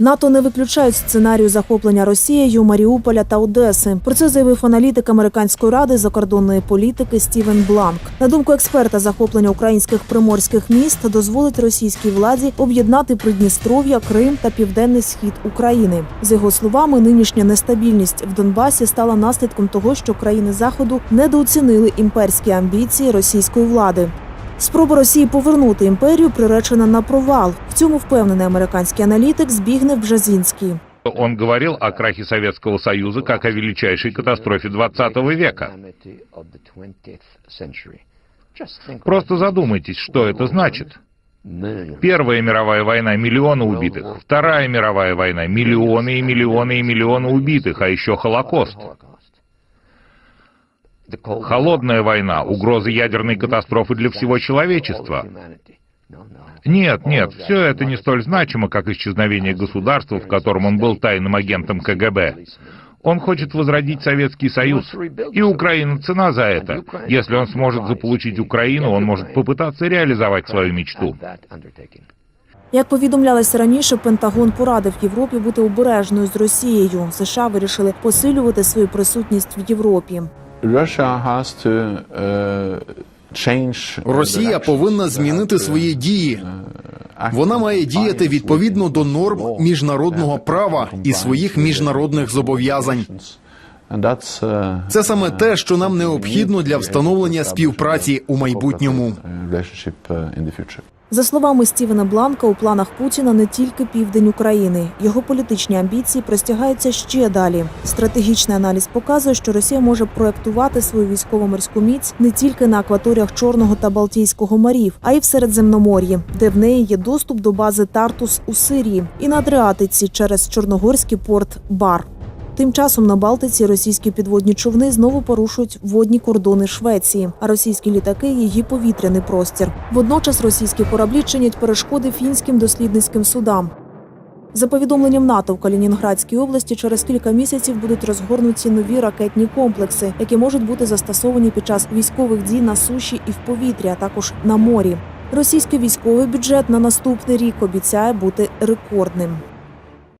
НАТО не виключають сценарію захоплення Росією Маріуполя та Одеси. Про це заявив аналітик американської ради закордонної політики Стівен Бланк. На думку експерта, захоплення українських приморських міст дозволить російській владі об'єднати Придністров'я, Крим та південний схід України. За його словами, нинішня нестабільність в Донбасі стала наслідком того, що країни заходу недооцінили імперські амбіції російської влади. Спроба Росії повернути імперію приречена на провал. В цьому впевнений американський аналітик Збігнев Бжазінський. Он говорил о крахе Советского Союза как о величайшей катастрофе 20 века. Просто задумайтесь, что это значит. Первая мировая война – миллионы убитых. Вторая мировая война – миллионы и миллионы и миллионы убитых, а еще Холокост. Холодная война – угроза ядерной катастрофы для всего человечества. Нет, нет, все это не столь значимо, как исчезновение государства, в котором он был тайным агентом КГБ. Он хочет возродить Советский Союз. И Украина цена за это. Если он сможет заполучить Украину, он может попытаться реализовать свою мечту. Як повідомлялося раніше, Пентагон порадив Європі бути обережною з Росією. США вирішили посилювати свою присутність в Європі. Uh, Росія повинна змінити свої дії. Вона має діяти відповідно до норм міжнародного права і своїх міжнародних зобов'язань. Uh, Це саме те, що нам необхідно для встановлення співпраці у майбутньому. За словами Стівена Бланка, у планах Путіна не тільки південь України. Його політичні амбіції простягаються ще далі. Стратегічний аналіз показує, що Росія може проектувати свою військово-морську міць не тільки на акваторіях Чорного та Балтійського морів, а й в Середземномор'ї, де в неї є доступ до бази Тартус у Сирії і на Адриатиці через Чорногорський порт Бар. Тим часом на Балтиці російські підводні човни знову порушують водні кордони Швеції, а російські літаки її повітряний простір. Водночас російські кораблі чинять перешкоди фінським дослідницьким судам. За повідомленням НАТО в Калінінградській області через кілька місяців будуть розгорнуті нові ракетні комплекси, які можуть бути застосовані під час військових дій на суші і в повітрі, а також на морі. Російський військовий бюджет на наступний рік обіцяє бути рекордним.